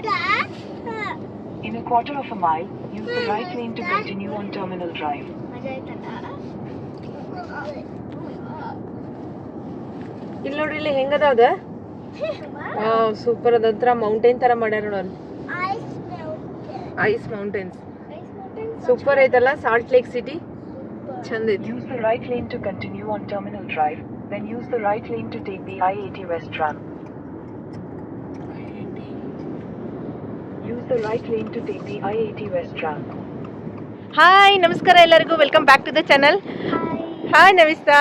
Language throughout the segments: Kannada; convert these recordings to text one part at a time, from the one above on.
In a quarter of a mile, use the right lane to continue on Terminal Drive. ಇಲ್ಲಿ ನೋಡ್ರಿ ಇಲ್ಲಿ ಹೆಂಗದ ಸೂಪರ್ ಅದಂತ್ರ ಮೌಂಟೇನ್ ತರ ಮಾಡ್ಯಾರ ನೋಡಿ ಐಸ್ ಮೌಂಟೇನ್ಸ್ ಸೂಪರ್ ಐತಲ್ಲ ಸಾಲ್ಟ್ ಲೇಕ್ ಸಿಟಿ ಚಂದ ಐತಿ Use the right lane to continue on Terminal Drive, then use the right lane to take the I-80 West tram. Use the right lane to take the I-80 West tram. Hi ನಮಸ್ಕಾರ ಎಲ್ಲರಿಗೂ. Welcome back to the channel hi ನವಿಸ್ತಾ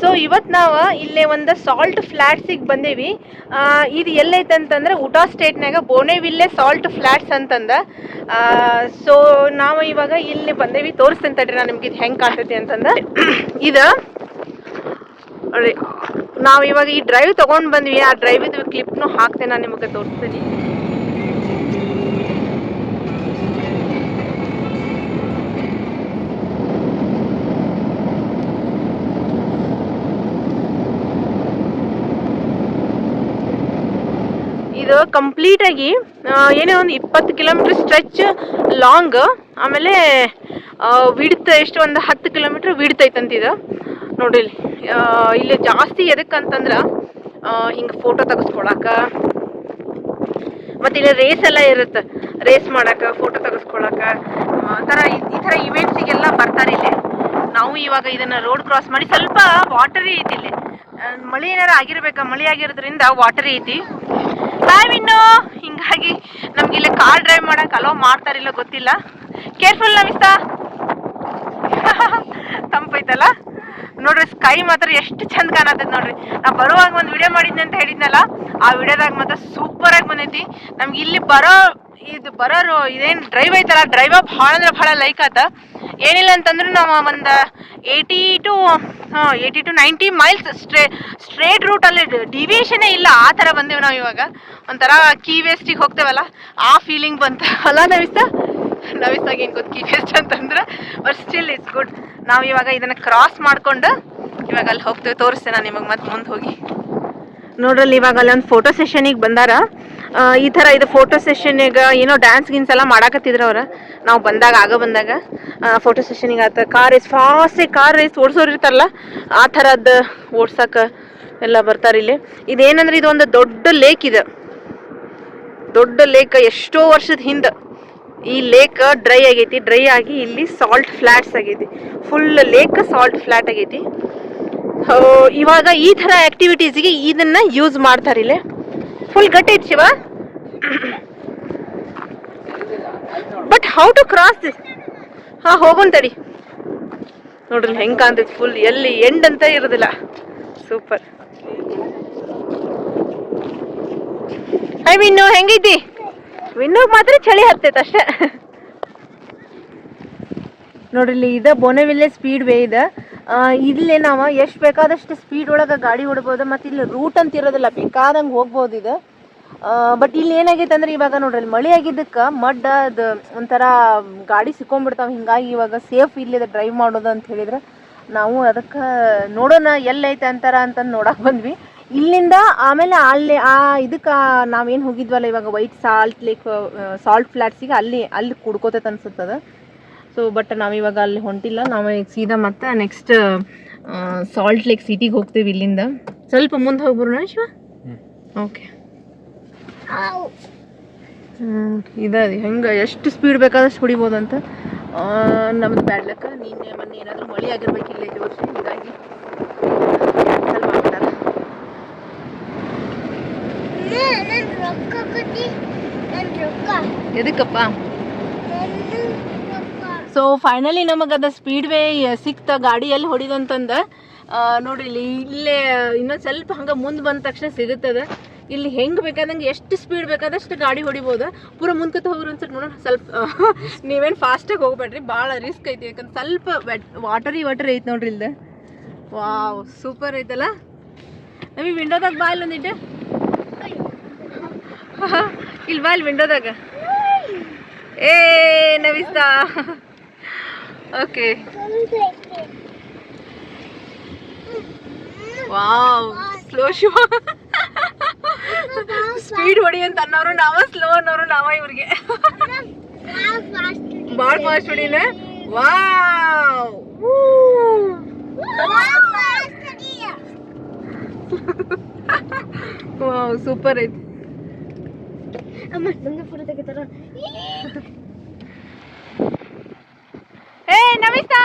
so ಇವತ್ತು ನಾವು ಇಲ್ಲೇ ಒಂದು ಸಾಲ್ಟ್ ಫ್ಲ್ಯಾಟ್ಸಿಗೆ ಬಂದೇವಿ. ಇದು ಎಲ್ಲೈತೆ ಅಂತಂದ್ರೆ ಉಟಾ ಸ್ಟೇಟ್ನಾಗ ಬೋನೆವಿಲ್ಲೆ ಸಾಲ್ಟ್ ಫ್ಲ್ಯಾಟ್ಸ್ ಅಂತಂದ. ಸೊ ನಾವು ಇವಾಗ ಇಲ್ಲಿ ಬಂದೇವಿ. ತೋರಿಸ್ತೇನೆ ತಡ್ರಿ ನಾನು ನಿಮ್ಗೆ ಇದು ಹೆಂಗೆ ಕಾಣ್ತೈತಿ ಅಂತಂದ. ಇದು ನಾವು ಇವಾಗ ಈ ಡ್ರೈವ್ ತೊಗೊಂಡು ಬಂದ್ವಿ. ಆ ಡ್ರೈವ್ ಇದು ಕ್ಲಿಪ್ನು ಹಾಕ್ತೇನೆ ನಾನು ನಿಮಗೆ ತೋರಿಸ್ತೀನಿ. ಇದು ಕಂಪ್ಲೀಟ್ ಆಗಿ ಏನೇ ಒಂದು ಇಪ್ಪತ್ತು ಕಿಲೋಮೀಟರ್ ಸ್ಟ್ರೆಚ್ ಲಾಂಗ್ ಆಮೇಲೆ ವಿಡ್ತ್ ಎಷ್ಟು ಒಂದು ಹತ್ತು ಕಿಲೋಮೀಟರ್ ವಿಡ್ತ್ ಐತಂತಿದು ನೋಡ್ರಿ ಇಲ್ಲಿ ಜಾಸ್ತಿ ಎದಕ್ಕಂತಂದ್ರೆ ಹಿಂಗೆ ಫೋಟೋ ತೆಗೆಸ್ಕೊಳಕ, ಮತ್ತೆ ಇಲ್ಲಿ ರೇಸ್ ಎಲ್ಲ ಇರುತ್ತೆ. ರೇಸ್ ಮಾಡಕ ಫೋಟೋ ತೆಗೆಸ್ಕೊಳಕ ಥರ ಈ- ಥರ ಇವೆಂಟ್ಸಿಗೆಲ್ಲ ಬರ್ತಾರೆ ಇಲ್ಲಿ. ನಾವು ಇವಾಗ ಇದನ್ನ ರೋಡ್ ಕ್ರಾಸ್ ಮಾಡಿ ಸ್ವಲ್ಪ ವಾಟರಿ ಐತಿ ಇಲ್ಲಿ. ಮಳೆ ಏನಾರ ಆಗಿರ್ಬೇಕಾ? ಮಳೆ ಆಗಿರೋದ್ರಿಂದ ವಾಟರಿ ಐತಿ. ಹಾಯ್ ವಿನ್ನು ಹಿಂಗಾಗಿ ನಮ್ಗೆ ಇಲ್ಲಿ ಕಾರ್ ಡ್ರೈವ್ ಮಾಡಕ್ ಅಲೋ ಮಾಡ್ತಾರಿಲ್ಲ ಗೊತ್ತಿಲ್ಲ. ಕೇರ್ಫುಲ್ ನಮಿಸ್ತಾ ತಂಪೈತಲ್ಲ? ನೋಡ್ರಿ ಸ್ಕೈ ಮಾತ್ರ ಎಷ್ಟು ಚಂದ ಕಾಣತೈತೆ ನೋಡ್ರಿ. ನಾ ಬರುವಾಗ ಒಂದು ವಿಡಿಯೋ ಮಾಡಿದ್ನಿ ಅಂತ ಹೇಳಿದ್ನಲ್ಲ, ಆ ವಿಡಿಯೋದಾಗ ಮಾತ್ರ ಸೂಪರ್ ಆಗಿ ಬಂದೈತಿ. ನಮ್ಗೆ ಇಲ್ಲಿ ಬರೋ, ಇದು ಬರೋರು ಇದೇನು ಡ್ರೈವ್ ಐತಲ್ಲ ಡ್ರೈವ್ ಭಾಳ ಅಂದ್ರೆ ಭಾಳ ಲೈಕ್ ಆತ. ಏನಿಲ್ಲ ಅಂತಂದ್ರೆ ನಾವು ಒಂದು eighty to eighty to ninety miles stray straight ರೂಟಲ್ಲಿ ಡಿವಿಯೇಷನೇ ಇಲ್ಲ, ಆ ಥರ ಬಂದೇವೆ ನಾವು ಇವಾಗ. ಒಂಥರ ಕೀ ವೇಸ್ಟಿಗೆ ಹೋಗ್ತೇವಲ್ಲ, ಆ ಫೀಲಿಂಗ್ ಬಂತ ಅಲ್ಲ ನವಿಸ್ತ? ನವಿಸ್ತಾಗ ಏನು ಗೊತ್ತು ಕೀ ವೇಸ್ಟ್ ಅಂತಂದ್ರೆ ಬಟ್ ಸ್ಟಿಲ್ ಇಟ್ಸ್ ಗುಡ್ ನಾವು ಇವಾಗ ಇದನ್ನ ಕ್ರಾಸ್ ಮಾಡ್ಕೊಂಡು ಇವಾಗ ಅಲ್ಲಿ ಹೋಗ್ತೇವೆ, ತೋರಿಸ್ತೇನೆ ನಾನು ನಿಮಗೆ ಮತ್ತೆ ಮುಂದೆ ಹೋಗಿ. ನೋಡ್ರಲ್ಲಿ ಇವಾಗ ಅಲ್ಲೊಂದು ಫೋಟೋ ಸೆಷನಿಗೆ ಬಂದಾರ. ಈ ಥರ ಇದು ಫೋಟೋ ಸೆಷನ್ಗೆ ಏನೋ ಡ್ಯಾನ್ಸ್ ಗಿನ್ಸ್ ಎಲ್ಲ ಮಾಡಾಕತ್ತಿದ್ರು ಅವ್ರು. ನಾವು ಬಂದಾಗ, ಆಗ ಬಂದಾಗ ಫೋಟೋ ಸೆಷನಿಗೆ ಆತ car race fast car race ಓಡಿಸೋರು ಇರ್ತಾರಲ್ಲ, ಆ ಥರದ್ದು ಓಡ್ಸಕ್ಕ ಎಲ್ಲ ಬರ್ತಾರೆ ಇಲ್ಲಿ. ಇದೇನಂದ್ರೆ ಇದೊಂದು ದೊಡ್ಡ ಲೇಕ್ ಇದೆ. ದೊಡ್ಡ ಲೇಕ್ ಎಷ್ಟೋ ವರ್ಷದ ಹಿಂದೆ ಈ ಲೇಕ್ ಡ್ರೈ ಆಗೈತಿ. ಡ್ರೈ ಆಗಿ ಇಲ್ಲಿ ಸಾಲ್ಟ್ ಫ್ಲಾಟ್ಸ್ ಆಗೈತಿ. ಫುಲ್ ಲೇಕ್ ಸಾಲ್ಟ್ ಫ್ಲಾಟ್ ಆಗೈತಿ. ಇವಾಗ ಈ ಥರ ಆಕ್ಟಿವಿಟೀಸ್ಗೆ ಇದನ್ನ ಯೂಸ್ ಮಾಡ್ತಾರೆ ಇಲ್ಲಿ. ಫುಲ್ ಗಟ್ಟಿ ಇತ್ತು Shiva but how to cross this ಹಾ ಹೋಗೋಂತಡಿ ನೋಡ್ರಿ, ಹೆಂಗ್ ಕಾಣ್ತೈತಿ ಫುಲ್ ಎಲ್ಲಿ ಎಂಡ್ ಅಂತ ಇರೋದಿಲ್ಲ. ಸೂಪರ್ ಐ ವಿನ್ನು ಹೆಂಗೈತಿ? ವಿನ್ನೋಗ್ ಮಾತ್ರ ಚಳಿ ಹತ್ತೈತೆ ಅಷ್ಟೇ. ನೋಡ್ರಿ ಇದೆ ಬೋನೆವಿಲ್ಲೆ ಸ್ಪೀಡ್ ವೇ ಇದೆ. ಇಲ್ಲೇ ನಾವು ಎಷ್ಟು ಬೇಕಾದಷ್ಟು ಸ್ಪೀಡ್ ಒಳಗೆ ಗಾಡಿ ಹೊಡ್ಬೋದು ಮತ್ತು ಇಲ್ಲಿ ರೂಟ್ ಅಂತ ಇರೋದಿಲ್ಲ, ಬೇಕಾದಂಗೆ ಹೋಗ್ಬೋದು ಇದು. ಬಟ್ ಇಲ್ಲಿ ಏನಾಗೈತೆ ಅಂದ್ರೆ ಇವಾಗ ನೋಡ್ರಿ ಮಳೆ ಆಗಿದ್ದಕ್ಕೆ ಮಡ್ ಅದು ಒಂಥರ ಗಾಡಿ ಸಿಕ್ಕೊಂಡ್ಬಿಡ್ತಾವೆ. ಹಿಂಗಾಗಿ ಇವಾಗ ಸೇಫ್ ಇಲ್ಲಿದೆ ಡ್ರೈವ್ ಮಾಡೋದು ಅಂತ ಹೇಳಿದ್ರೆ ನಾವು ಅದಕ್ಕೆ ನೋಡೋಣ ಎಲ್ಲೈತೆ ಅಂತಾರ ಅಂತ ನೋಡಕ್ ಬಂದ್ವಿ. ಇಲ್ಲಿಂದ ಆಮೇಲೆ ಅಲ್ಲಿ ಆ ಇದಕ್ಕೆ ನಾವೇನು ಹೋಗಿದ್ವಲ್ಲ ಇವಾಗ ವೈಟ್ ಸಾಲ್ಟ್ ಲೇಕ್ ಸಾಲ್ಟ್ ಫ್ಲಾಟ್ಸಿಗೆ ಅಲ್ಲಿ ಅಲ್ಲಿ ಕುಡ್ಕೋತೈತೆ ಅನ್ಸುತ್ತದ ಸೊ ಬಟ್ ನಾವಿವಾಗ ಅಲ್ಲಿ ಹೊಂಟಿಲ್ಲ. ನಾವು ಸೀದಾ ಮತ್ತೆ ನೆಕ್ಸ್ಟ್ ಸಾಲ್ಟ್ ಲೇಕ್ ಸಿಟಿಗೆ ಹೋಗ್ತೀವಿ ಇಲ್ಲಿಂದ. ಸ್ವಲ್ಪ ಮುಂದೆ ಹೋಗ್ಬರೋಣ ಶಿವ? ಓಕೆ ಇದೆ ಹೆಂಗೆ ಎಷ್ಟು ಸ್ಪೀಡ್ ಬೇಕಾದಷ್ಟು ಹೊಡಿಬೋದಂತ? ಅಂತ ನಮ್ದು ಬ್ಯಾಡ್ಲಕ್ಕ ನಿನ್ನೆ ಮೊನ್ನೆ ಏನಾದರೂ ಮಳೆ ಆಗಿರ್ಬೇಕು ಈ ವರ್ಷ. ಹೀಗಾಗಿ ಕ್ಯಾನ್ಸಲ್ ಮಾಡ್ಬಿಟ್ಟಾರ. ಎದಕ್ಕಪ್ಪ? ಸೊ ಫೈನಲಿ ನಮಗೆ ಅದು ಸ್ಪೀಡ್ ವೇ ಸಿಕ್ತ ಗಾಡಿ ಎಲ್ಲಿ ಹೊಡಿದಂತಂದ ನೋಡ್ರಿ ಇಲ್ಲಿ ಇಲ್ಲೇ ಇನ್ನೊಂದು ಸ್ವಲ್ಪ ಹಂಗೆ ಮುಂದೆ ಬಂದ ತಕ್ಷಣ ಸಿಗುತ್ತದೆ. ಇಲ್ಲಿ ಹೆಂಗೆ ಬೇಕಾದಂಗೆ ಎಷ್ಟು ಸ್ಪೀಡ್ ಬೇಕಾದಷ್ಟು ಗಾಡಿ ಹೊಡಿಬೋದು. ಪೂರ ಮುಂದ್ಕತ್ತ ಹೋಗ್ರಿ ಒಂದ್ಸರಿ ನೋಡೋಣ. ಸ್ವಲ್ಪ ನೀವೇನು ಫಾಸ್ಟಾಗಿ ಹೋಗ್ಬೇಡ್ರಿ. ಭಾಳ ರಿಸ್ಕ್ ಐತಿ. ಯಾಕಂದ್ರೆ ಸ್ವಲ್ಪ ವಾಟರ್ ವಾಟರಿ ವಾಟರ್ ಐತಿ ನೋಡ್ರಿ ಇಲ್ದ. ವಾವ್ ಸೂಪರ್ ಐತಲ್ಲ? ನಮಗೆ ವಿಂಡೋದಾಗ ಬಾ ಇಲ್ಲಿ ಒಂದಿಟ್ಟು ಇಲ್ಲಿ ಬಾ ಇಲ್ಲಿ ವಿಂಡೋದಾಗ ಏ ನವಿಸ್ತಾ okay wow slow Shiva speed ಹೊಡಿ ಅಂತ ಅನ್ನೋರು ನಾವ ಸ್ಲೋ ಅನ್ನೋರು ನಾವ ಇವ್ರಿಗೆ ಬಾಳ ಫಾಸ್ಟ್ ಹೊಡಿನ ವಾವ್ ವಾವ್ ಸೂಪರ್ ಐತಿ ಅಮ್ಮ ನಂಗೆ ಫೋಟೋ ತೆಗಿತಾರ ಏ ನಮಿತಾ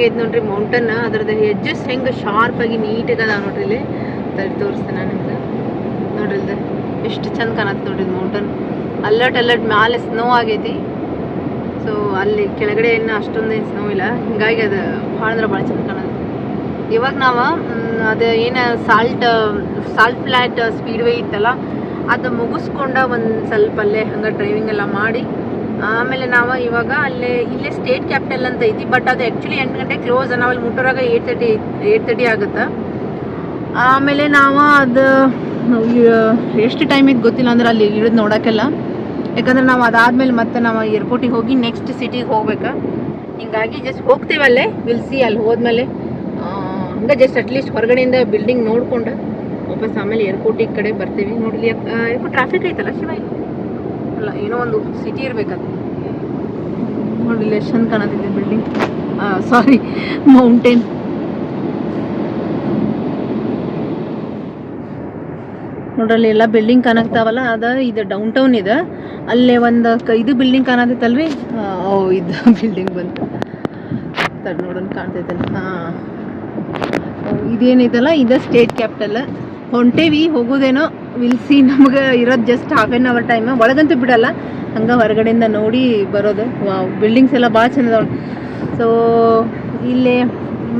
ಹೆಂಗೈತೆ ನೋಡ್ರಿ ಮೌಂಟನ್ ಅದ್ರದ್ದು ಎಡ್ಜಸ್ ಹೆಂಗೆ ಶಾರ್ಪಾಗಿ ನೀಟಾಗಿ ಅದಾವ ನೋಡ್ರಿ ಇಲ್ಲಿ. ತಡಿ ತೋರಿಸ್ತೇನೆ ನಾನು ನಿಮ್ಗೆ. ನೋಡ್ರಿ ಇಲ್ದ, ಎಷ್ಟು ಚಂದ ಕಾಣತ್ತೆ ನೋಡ್ರಿ ಮೌಂಟನ್ ಅಲ್ಲಟ್ ಅಲ್ಲಟ್ ಮ್ಯಾಲೆ ಸ್ನೋ ಆಗೈತಿ. ಸೊ ಅಲ್ಲಿ ಕೆಳಗಡೆ ಏನು ಅಷ್ಟೊಂದೇನು ಸ್ನೋ ಇಲ್ಲ. ಹಿಂಗಾಗಿ ಅದು ಭಾಳ ಅಂದ್ರೆ ಭಾಳ ಚಂದ ಕಾಣತ್ತೆ. ಇವಾಗ ನಾವು ಅದು ಏನು salt salt flat speedway ಇತ್ತಲ್ಲ, ಅದು ಮುಗಿಸ್ಕೊಂಡ ಒಂದು ಸ್ವಲ್ಪ ಅಲ್ಲೇ ಹಂಗೆ ಡ್ರೈವಿಂಗ್ ಎಲ್ಲ ಮಾಡಿ ಆಮೇಲೆ ನಾವು ಇವಾಗ ಅಲ್ಲೇ, ಇಲ್ಲೇ ಸ್ಟೇಟ್ ಕ್ಯಾಪಿಟಲ್ ಅಂತ ಐತಿ ಬಟ್ ಅದು ಆ್ಯಕ್ಚುಲಿ ಎಂಟು ಗಂಟೆ ಕ್ಲೋಸ್ ನಾವು ಅಲ್ಲಿ ಮುಟ್ಟೋರಾಗ ಏಟ್ ತರ್ಟಿ ಏಯ್ಟ್ ತರ್ಟಿ ಆಗುತ್ತೆ. ಆಮೇಲೆ ನಾವು ಅದು ಎಷ್ಟು ಟೈಮ್ ಇತ್ತು ಗೊತ್ತಿಲ್ಲ ಅಂದ್ರೆ ಅಲ್ಲಿ ಇಳಿದು ನೋಡೋಕ್ಕೆಲ್ಲ. ಯಾಕಂದ್ರೆ ನಾವು ಅದಾದ್ಮೇಲೆ ಮತ್ತೆ ನಾವು ಏರ್ಪೋರ್ಟಿಗೆ ಹೋಗಿ ನೆಕ್ಸ್ಟ್ ಸಿಟಿಗೆ ಹೋಗ್ಬೇಕು. ಹಿಂಗಾಗಿ ಜಸ್ಟ್ ಹೋಗ್ತೀವಲ್ಲೇ ವಿಲ್ಸಿ ಅಲ್ಲಿ ಹೋದ್ಮೇಲೆ. ಹಂಗೆ ಜಸ್ಟ್ ಅಟ್ಲೀಸ್ಟ್ ಹೊರಗಡೆಯಿಂದ ಬಿಲ್ಡಿಂಗ್ ನೋಡ್ಕೊಂಡು ವಾಪಸ್ ಆಮೇಲೆ ಏರ್ಪೋರ್ಟಿಗೆ ಕಡೆ ಬರ್ತೀವಿ. ನೋಡಲಿ ಯಾಕೆ ಟ್ರಾಫಿಕ್ ಐತಲ್ಲ ಶಿವ ಏನೋ ಒಂದು ಸಿಟಿ ಇರ್ಬೇಕದು. ನೋಡಿ ಎಷ್ಟು ಚಂದ ಕಾಣತಿದೆ ಬಿಲ್ಡಿಂಗ್ ಸಾರಿ ಮೌಂಟೇನ್ ನೋಡ್ರಲ್ಲಿ ಎಲ್ಲ ಬಿಲ್ಡಿಂಗ್ ಕಾಣಕ್ತಾವಲ್ಲ ಅದ ಇದು ಡೌನ್ ಟೌನ್ ಇದೆ. ಅಲ್ಲೇ ಒಂದು ಇದು ಬಿಲ್ಡಿಂಗ್ ಕಾಣತೈತಲ್ರಿ ಓ, ಇದು ಬಿಲ್ಡಿಂಗ್ ಬಂತು. ನೋಡನ್ ಕಾಣ್ತೈತಲ್ಲ ಹಾಂ. ಇದೇನಿದಲ್ಲ, ಇದು ಸ್ಟೇಟ್ ಕ್ಯಾಪಿಟಲ್ ಹೊಂಟೇವಿ, ಹೋಗೋದೇನೋ. ವಿಲ್ಸಿ ನಮಗೆ ಇರೋದು just half an hour time ಒಳಗಂತೂ ಬಿಡಲ್ಲ. ಹಂಗೆ ಹೊರಗಡೆಯಿಂದ ನೋಡಿ ಬರೋದು. ಬಿಲ್ಡಿಂಗ್ಸ್ ಎಲ್ಲ ಭಾಳ ಚಂದ ಸೊ ಇಲ್ಲಿ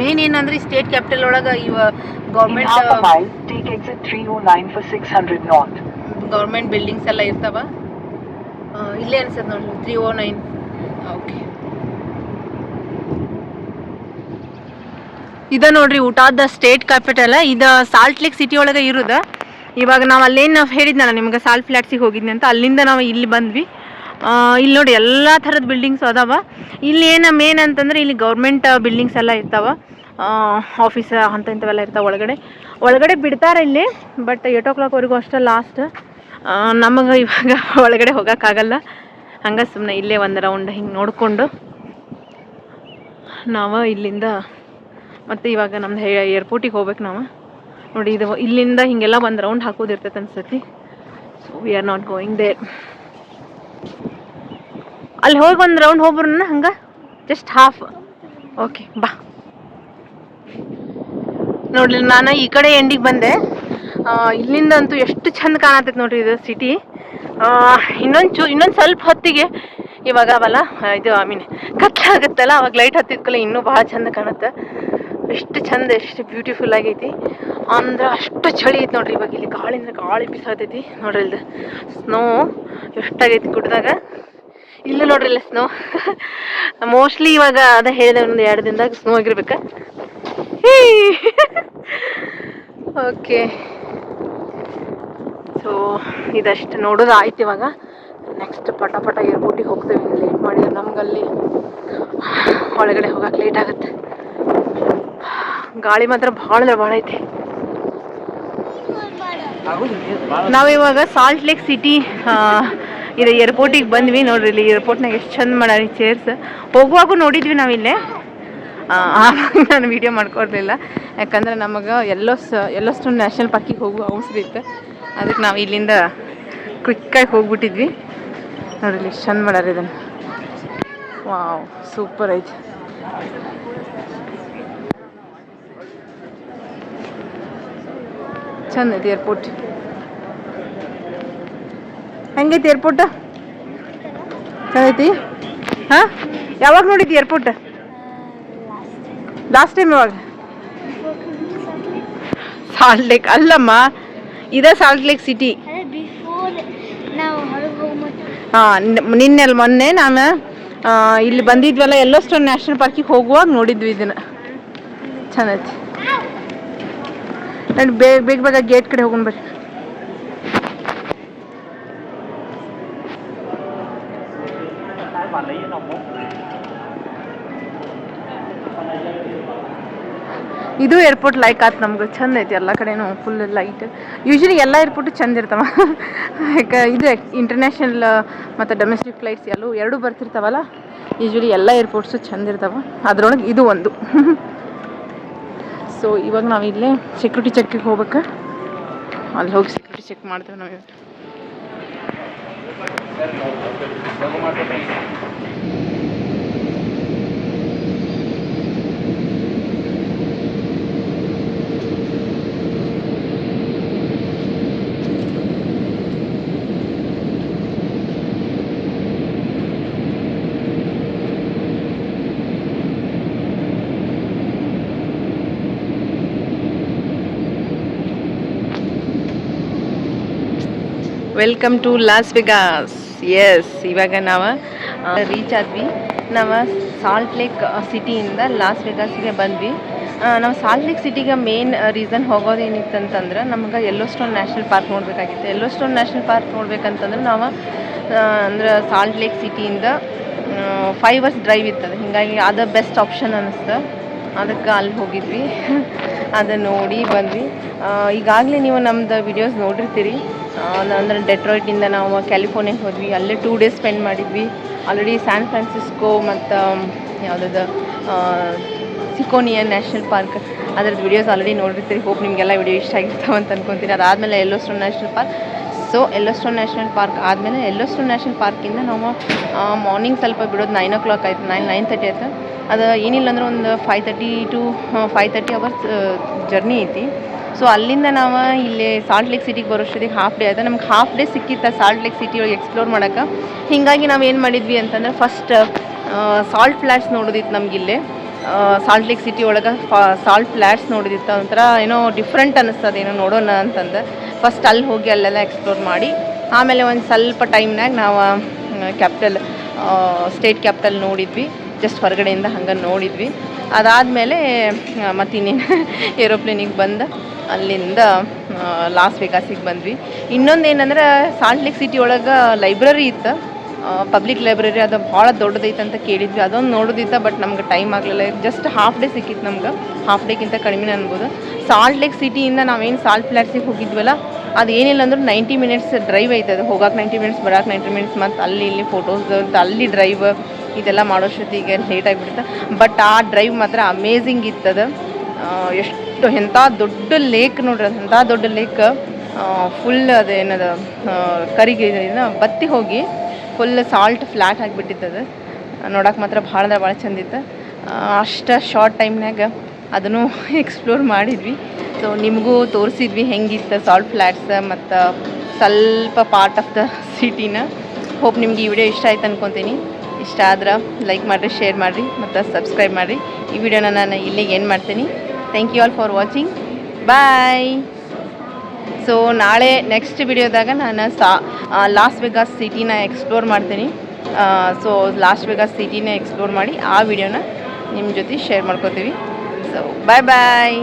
ಮೇನ್ ಏನಂದ್ರೆ ಸ್ಟೇಟ್ ಕ್ಯಾಪಿಟಲ್ ಒಳಗೆ ಇವ government half a mile, take exit 309 for 600 north. Government buildings ಎಲ್ಲ ಇರ್ತಾವ. ಇಲ್ಲೇ ಅನ್ಸತ್ ನೋಡಿ ತ್ರೀ ಓ ನೈನ್ ಓಕೆ ಇದ ನೋಡ್ರಿ ಊಟಾದ ಸ್ಟೇಟ್ ಕ್ಯಾಪಿಟಲ್ ಇದ ಸಾಲ್ಟ್ ಲೇಕ್ ಸಿಟಿ ಒಳಗೆ ಇರುದ. ಇವಾಗ ನಾವು ಅಲ್ಲೇನು ಹೇಳಿದ್ನಲ್ಲ, ನಿಮ್ಗೆ ಸಾಲ್ ಫ್ಲಾಟ್ಸಿಗೆ ಹೋಗಿದ್ನಿ ಅಂತ, ಅಲ್ಲಿಂದ ನಾವು ಇಲ್ಲಿ ಬಂದ್ವಿ. ಇಲ್ಲಿ ನೋಡಿ ಎಲ್ಲ ಥರದ ಬಿಲ್ಡಿಂಗ್ಸ್ ಅದಾವ. ಇಲ್ಲಿ ಏನು ಮೇನ್ ಅಂತಂದ್ರೆ ಇಲ್ಲಿ ಗೌರ್ಮೆಂಟ್ ಬಿಲ್ಡಿಂಗ್ಸ್ ಎಲ್ಲ ಇರ್ತಾವ. ಆಫೀಸ್ ಅಂತ ಇಂಥವೆಲ್ಲ ಇರ್ತಾವೆ ಒಳಗಡೆ. ಒಳಗಡೆ ಬಿಡ್ತಾರೆ ಇಲ್ಲಿ ಬಟ್ ಏಟ್ ಓ ಕ್ಲಾಕ್ವರೆಗೂ ಅಷ್ಟೇ ಲಾಸ್ಟ್ ನಮಗೆ ಇವಾಗ ಒಳಗಡೆ ಹೋಗೋಕ್ಕಾಗಲ್ಲ. ಹಂಗೆ ಸುಮ್ಮನೆ ಇಲ್ಲೇ ಒಂದು ರೌಂಡ್ ಹಿಂಗೆ ನೋಡಿಕೊಂಡು ನಾವು ಇಲ್ಲಿಂದ ಮತ್ತು ಇವಾಗ ನಮ್ದು ಏರ್ಪೋರ್ಟಿಗೆ ಹೋಗ್ಬೇಕು ನಾವು. ನೋಡಿ, ಇದು ಇಲ್ಲಿಂದ ಹಿಂಗೆಲ್ಲ ಒಂದು ರೌಂಡ್ ಹಾಕೋದಿರ್ತೈತೆ ಅನ್ಸತಿ so we are not going there ಅಲ್ಲಿ ಹೋಗಿ ಒಂದು ರೌಂಡ್ ಹೋಗ್ಬರ ಹಂಗೆ? ಜಸ್ಟ್ ಹಾಫ್ ಓಕೆ ಬಾ. ನೋಡ್ಲಿ, ನಾನು ಈ ಕಡೆ ಎಂಡಿಗೆ ಬಂದೆ. ಇಲ್ಲಿಂದ ಅಂತೂ ಎಷ್ಟು ಚಂದ ಕಾಣತೈತೆ ನೋಡ್ರಿ ಇದು ಸಿಟಿ ಇನ್ನೊಂದು ಚೂ ಇನ್ನೊಂದು ಸ್ವಲ್ಪ ಹೊತ್ತಿಗೆ ಇವಾಗ ಅವಲ್ಲ ಇದು ಐ ಮೀನ್ ಕತ್ಲಾಗುತ್ತಲ್ಲ ಅವಾಗ ಲೈಟ್ ಹತ್ತಿದ್ಕಲ್ಲ ಇನ್ನೂ ಭಾಳ ಚಂದ ಕಾಣುತ್ತೆ. ಎಷ್ಟು ಚಂದ, ಎಷ್ಟು ಬ್ಯೂಟಿಫುಲ್ ಆಗೈತಿ. ಅಂದ್ರೆ ಅಷ್ಟು ಚಳಿ ಐತಿ ನೋಡ್ರಿ ಇವಾಗ ಇಲ್ಲಿ ಗಾಳಿ ಅಂದ್ರೆ ಗಾಳಿ ಬಿಸಾತೈತಿ ನೋಡ್ರಿ ಇಲ್ದು. ಸ್ನೋ ಎಷ್ಟಾಗೈತಿ ಗುಡ್ಡದಾಗ. ಇಲ್ಲ ನೋಡ್ರಿ ಇಲ್ಲ ಸ್ನೋ ಮೋಸ್ಟ್ಲಿ ಇವಾಗ ಅದ ಹೇಳಿದೆ ಒಂದು ಎರಡು ದಿನದಾಗ ಸ್ನೋ ಆಗಿರ್ಬೇಕ. ಓಕೆ ಸೊ ಇದಷ್ಟು ನೋಡೋದು ಆಯ್ತು ಇವಾಗ. ನೆಕ್ಸ್ಟ್ ಪಟ ಪಟ ಏರ್ಪೋರ್ಟಿಗೆ ಹೋಗ್ತೇವೆ ಲೇಟ್ ಮಾಡಿ ನಮ್ಗಲ್ಲಿ. ಒಳಗಡೆ ಹೋಗಕ್ಕೆ ಲೇಟ್ ಆಗುತ್ತೆ. ಗಾಳಿ ಮಾತ್ರ ಭಾಳ ಭಾಳ ಐತಿ. ನಾವಿವಾಗ ಸಾಲ್ಟ್ ಲೇಕ್ ಸಿಟಿ ಇದು ಏರ್ಪೋರ್ಟಿಗೆ ಬಂದ್ವಿ ನೋಡ್ರಿ ಇಲ್ಲಿ ಏರ್ಪೋರ್ಟ್ನಾಗ ಎಷ್ಟು ಚಂದ ಮಾಡಾರಿ ಚೇರ್ಸ್ ಹೋಗುವಾಗೂ ನೋಡಿದ್ವಿ ನಾವಿಲ್ಲೇ ಆವಾಗ ನಾನು ವೀಡಿಯೋ ಮಾಡ್ಕೊಡ್ಲಿಲ್ಲ. ಯಾಕಂದ್ರೆ ನಮಗೆ ಎಲ್ಲೋ ಎಲ್ಲೋಸ್ಟೋನ್ ನ್ಯಾಷನಲ್ ಪಾರ್ಕಿಗೆ ಹೋಗುವ ಅವಸರ ಇತ್ತು. ಅದಕ್ಕೆ ನಾವು ಇಲ್ಲಿಂದ ಕ್ವಿಕ್ಕಾಗಿ ಹೋಗ್ಬಿಟ್ಟಿದ್ವಿ. ನೋಡ್ರಿ ಇಲ್ಲಿ ಎಷ್ಟು ಚಂದ ಮಾಡಾರಿ ಇದನ್ನು. ವಾವ್ ಸೂಪರ್ ಐತಿ. ಚಂದ ಐತಿ ಏರ್ಪೋರ್ಟ್ ಹೆಂಗೈತಿ ಏರ್ಪೋರ್ಟ್ ಚಂದ ಐತಿ? ಹಾಂ? ಯಾವಾಗ ನೋಡಿದ್ದಿ ಏರ್ಪೋರ್ಟ್ ಲಾಸ್ಟ್ ಟೈಮ್ ಯಾವಾಗ? ಸಾಲ್ಟ್ ಲೇಕ್ ಅಲ್ಲಮ್ಮ ಇದೇ ಸಾಲ್ಟ್ ಲೇಕ್ ಸಿಟಿ ಹಾಂ ನಿನ್ನೆ ಅಲ್ಲಿ ಮೊನ್ನೆ ನಾನು ಇಲ್ಲಿ ಬಂದಿದ್ವಲ್ಲ ಎಲ್ಲೋಸ್ಟೋನ್ ನ್ಯಾಷನಲ್ ಪಾರ್ಕಿಗೆ ಹೋಗುವಾಗ ನೋಡಿದ್ವಿ ಇದನ್ನ. ಚೆನ್ನಾಗಿ ನಾನು ಬೇಗ ಬೇಗ ಬೇಗ ಗೇಟ್ ಕಡೆ ಹೋಗೋಣ ಬರ್ರಿ. ಇದು ಏರ್ಪೋರ್ಟ್ ಲೈಕ್ ಆಯ್ತು ನಮ್ಗೆ, ಚಂದ ಐತಿ ಎಲ್ಲ ಕಡೆನೂ ಫುಲ್ ಲೈಟ್ ಯೂಶ್ವಲಿ ಎಲ್ಲ ಏರ್ಪೋರ್ಟು ಚಂದ ಇರ್ತಾವ. ಯಾಕೆ ಇದು ಇಂಟರ್ನ್ಯಾಷನಲ್ ಮತ್ತು ಡೊಮೆಸ್ಟಿಕ್ ಫ್ಲೈಟ್ಸ್ ಎಲ್ಲೂ ಎರಡೂ ಬರ್ತಿರ್ತಾವಲ್ಲ? ಯೂಶ್ವಲಿ ಎಲ್ಲ ಏರ್ಪೋರ್ಟ್ಸು ಚಂದ ಇರ್ತಾವ. ಅದ್ರೊಳಗೆ ಇದು ಒಂದು. ಸೊ ಇವಾಗ ನಾವು ಇಲ್ಲೇ ಸೆಕ್ಯೂರಿಟಿ ಚೆಕ್ಕಿಗೆ ಹೋಗ್ಬೇಕು. ಅಲ್ಲಿ ಹೋಗಿ ಸೆಕ್ಯೂರಿಟಿ ಚೆಕ್ ಮಾಡ್ತೇವೆ ನಾವು welcome to Las Vegas yes ಇವಾಗ ನಾವು ರೀಚ್ ಆದ್ವಿ. ನಾವು ಸಾಲ್ಟ್ ಲೇಕ್ ಸಿಟಿಯಿಂದ ಲಾಸ್ ವೆಗಾಸ್ಗೆ ಬಂದ್ವಿ. ನಾವು ಸಾಲ್ಟ್ ಲೇಕ್ ಸಿಟಿಗೆ ಮೇನ್ ರೀಸನ್ ಹೋಗೋದೇನಿತ್ತಂತಂದ್ರೆ ನಮ್ಗೆ ನಮ್ಗೆ ಎಲ್ಲೋಸ್ಟೋನ್ ನ್ಯಾಷನಲ್ ಪಾರ್ಕ್ ನೋಡಬೇಕಾಗಿತ್ತು. ಎಲ್ಲೋಸ್ಟೋನ್ ನ್ಯಾಷನಲ್ ಪಾರ್ಕ್ ನೋಡ್ಬೇಕಂತಂದ್ರೆ ನಾವು ಅಂದ್ರೆ ಸಾಲ್ಟ್ ಲೇಕ್ ಸಿಟಿಯಿಂದ ಫೈವ್ ಅವರ್ಸ್ ಡ್ರೈವ್ ಇರ್ತದೆ ಹೀಗಾಗಿ ಅದು ಬೆಸ್ಟ್ ಆಪ್ಷನ್ ಅನ್ನಿಸ್ತು ಅದಕ್ಕೆ ಅಲ್ಲಿ ಹೋಗಿದ್ವಿ. ಅದನ್ನು ನೋಡಿ ಬಂದ್ವಿ. ಈಗಾಗಲೇ ನೀವು ನಮ್ದು ವಿಡಿಯೋಸ್ ನೋಡಿರ್ತೀರಿ. ಅಂದರೆ ಡೆಟ್ರಾಯ್ಟಿಂದ ನಾವು ಕ್ಯಾಲಿಫೋರ್ನಿಯಾಗೆ ಹೋದ್ವಿ. ಅಲ್ಲೇ ಟೂ ಡೇಸ್ ಸ್ಪೆಂಡ್ ಮಾಡಿದ್ವಿ. ಆಲ್ರೆಡಿ ಸ್ಯಾನ್ ಫ್ರಾನ್ಸಿಸ್ಕೋ ಮತ್ತು ಯಾವುದದು ಸಿಕೋನಿಯಾ ನ್ಯಾಷನಲ್ ಪಾರ್ಕ್ ಅದ್ರದ್ದು ವಿಡಿಯೋಸ್ ಆಲ್ರೆಡಿ ನೋಡಿರ್ತೀರಿ. ಹೋಪ್ ನಿಮಗೆಲ್ಲ ವಿಡಿಯೋ ಇಷ್ಟ ಆಗಿರ್ತಾವಂತ ಅನ್ಕೊತೀನಿ. ಅದಾದಮೇಲೆ Yellowstone National Park so Yellowstone National Park ಆದಮೇಲೆ ಎಲ್ಲೋಸ್ಟೋನ್ ನ್ಯಾಷನಲ್ ಪಾರ್ಕಿಂದ ನಾವು ಮಾರ್ನಿಂಗ್ ಸ್ವಲ್ಪ ಬಿಡೋದು ನೈನ್ ಓ ಕ್ಲಾಕ್ ಆಯ್ತು ನೈನ್ ನೈನ್ ತರ್ಟಿ ಆಯ್ತು. ಅದು ಏನಿಲ್ಲ ಅಂದ್ರೆ ಒಂದು five thirty to five thirty hours journey ಐತಿ. ಸೊ ಅಲ್ಲಿಂದ ನಾವು ಇಲ್ಲಿ ಸಾಲ್ಟ್ ಲೇಕ್ ಸಿಟಿಗೆ ಬರೋಷ್ಟೊತ್ತಿಗೆ ಹಾಫ್ ಡೇ ಆಯಿತು. ನಮ್ಗೆ ಹಾಫ್ ಡೇ ಸಿಕ್ಕಿತ್ತು ಸಾಲ್ಟ್ ಲೇಕ್ ಸಿಟಿ ಒಳಗೆ ಎಕ್ಸ್ಪ್ಲೋರ್ ಮಾಡೋಕೆ. ಹೀಗಾಗಿ ನಾವು ಏನು ಮಾಡಿದ್ವಿ ಅಂತಂದ್ರೆ ಫಸ್ಟ್ ಸಾಲ್ಟ್ ಫ್ಲ್ಯಾಟ್ಸ್ ನೋಡೋದಿತ್ತು ನಮಗಿಲ್ಲಿ ಸಾಲ್ಟ್ ಲೇಕ್ ಸಿಟಿ ಒಳಗೆ ಸಾಲ್ಟ್ ಫ್ಲ್ಯಾಟ್ಸ್ ನೋಡಿದಿತ್ತು. ಒಂಥರ ಏನೋ ಡಿಫ್ರೆಂಟ್ ಅನ್ನಿಸ್ತದೆ ಏನೋ ನೋಡೋಣ ಅಂತಂದು. ಫಸ್ಟ್ ಅಲ್ಲಿ ಹೋಗಿ ಅಲ್ಲೆಲ್ಲ ಎಕ್ಸ್ಪ್ಲೋರ್ ಮಾಡಿ, ಆಮೇಲೆ ಒಂದು ಸ್ವಲ್ಪ ಟೈಮ್ನಾಗ ನಾವು ಕ್ಯಾಪಿಟಲ್ ಸ್ಟೇಟ್ ಕ್ಯಾಪಿಟಲ್ ನೋಡಿದ್ವಿ ಜಸ್ಟ್ ಹೊರಗಡೆಯಿಂದ ಹಂಗೆ ನೋಡಿದ್ವಿ. ಅದಾದಮೇಲೆ ಮತ್ತಿನ್ನೇನು ಏರೋಪ್ಲೇನಿಗೆ ಬಂದು, ಅಲ್ಲಿಂದ ಲಾಸ್ ವೆಗಾಸಿಗೆ ಬಂದ್ವಿ. ಇನ್ನೊಂದು ಏನಂದ್ರೆ ಸಾಲ್ಟ್ ಸಿಟಿ ಒಳಗೆ ಲೈಬ್ರರಿ ಇತ್ತು. ಪಬ್ಲಿಕ್ ಲೈಬ್ರರಿ ಅದು ಭಾಳ ದೊಡ್ಡದೈತೆ ಅಂತ ಕೇಳಿದ್ವಿ. ಅದೊಂದು ನೋಡೋದಿತ್ತ ಬಟ್ ನಮ್ಗೆ ಟೈಮ್ ಆಗಲಿಲ್ಲ. ಜಸ್ಟ್ ಹಾಫ್ ಡೇ ಸಿಕ್ಕಿತ್ತು ನಮ್ಗೆ. ಹಾಫ್ ಡೇಗಿಂತ ಕಡಿಮೆ ಅನ್ಬೋದು. ಸಾಲ್ಟ್ ಲೇಕ್ ಸಿಟಿಯಿಂದ ನಾವೇನು ಸಾಲ್ಟ್ ಫ್ಲ್ಯಾಟ್ಸಿಗೆ ಹೋಗಿದ್ವಲ್ಲ, ಅದು ಏನಿಲ್ಲ ಅಂದ್ರೆ ನೈಂಟಿ ಮಿನಿಟ್ಸ್ ಡ್ರೈವ್ ಐತೆ ಅದು. ಹೋಗಕ್ಕೆ ನೈಂಟಿ ಮಿನಿಟ್ಸ್ ಬರಕ್ಕೆ ನೈಂಟಿ ಮಿನಿಟ್ಸ್ ಮತ್ತು ಅಲ್ಲಿ ಇಲ್ಲಿ ಫೋಟೋಸ್ ಅಲ್ಲಿ ಡ್ರೈವ್ ಇದೆಲ್ಲ ಮಾಡೋಷ್ಟೊತ್ತಿಗೆ ಲೇಟ್ ಆಗಿಬಿಡುತ್ತೆ. ಬಟ್ ಆ ಡ್ರೈವ್ ಮಾತ್ರ ಅಮೇಝಿಂಗ್ ಇತ್ತದ ಎಷ್ಟು ಎಂಥ ದೊಡ್ಡ ಲೇಕ್ ನೋಡ್ರಿ ಎಂಥ ದೊಡ್ಡ ಲೇಕ್ ಫುಲ್ ಅದೇನದ ಕರಿಗೆ ಬತ್ತಿ ಹೋಗಿ ಫುಲ್ ಸಾಲ್ಟ್ ಫ್ಲ್ಯಾಟ್ ಆಗಿಬಿಟ್ಟಿತ್ತದು ನೋಡಕ್ಕೆ ಮಾತ್ರ ಭಾಳ ಅಂದ್ರೆ ಭಾಳ ಚಂದ ಇತ್ತು. ಅಷ್ಟು ಶಾರ್ಟ್ ಟೈಮ್ನಾಗ ಅದನ್ನು ಎಕ್ಸ್ಪ್ಲೋರ್ ಮಾಡಿದ್ವಿ. ಸೊ ನಿಮಗೂ ತೋರಿಸಿದ್ವಿ ಹೆಂಗಿತ್ತು ಸಾಲ್ಟ್ ಫ್ಲ್ಯಾಟ್ಸ್ ಮತ್ತು ಸ್ವಲ್ಪ ಪಾರ್ಟ್ ಆಫ್ ದ ಸಿಟಿನ ಹೋಪ್ ನಿಮ್ಗೆ ಈ ವಿಡಿಯೋ ಇಷ್ಟ ಆಯ್ತು ಅನ್ಕೊತೀನಿ. ಇಷ್ಟ ಆದ್ರೆ ಲೈಕ್ ಮಾಡಿರಿ ಶೇರ್ ಮಾಡಿರಿ, ಮತ್ತು ಸಬ್ಸ್ಕ್ರೈಬ್ ಮಾಡಿರಿ. ಈ ವಿಡಿಯೋನ ನಾನು ಇಲ್ಲಿಗೆ ಏನು ಮಾಡ್ತೀನಿ. Thank you all for watching bye so ನಾಳೆ ನೆಕ್ಸ್ಟ್ ವಿಡಿಯೋದಾಗ ನಾನು ಸಾ ಲಾಸ್ ವೆಗಾಸ್ ಸಿಟಿನ ಎಕ್ಸ್ಪ್ಲೋರ್ ಮಾಡ್ತೀನಿ. ಸೊ ಲಾಸ್ ವೆಗಾಸ್ ಸಿಟಿನ ಎಕ್ಸ್ಪ್ಲೋರ್ ಮಾಡಿ ಆ ವಿಡಿಯೋನ ನಿಮ್ಮ ಜೊತೆ ಶೇರ್ ಮಾಡ್ಕೋತೀವಿ. ಸೊ ಬಾಯ್ ಬಾಯ್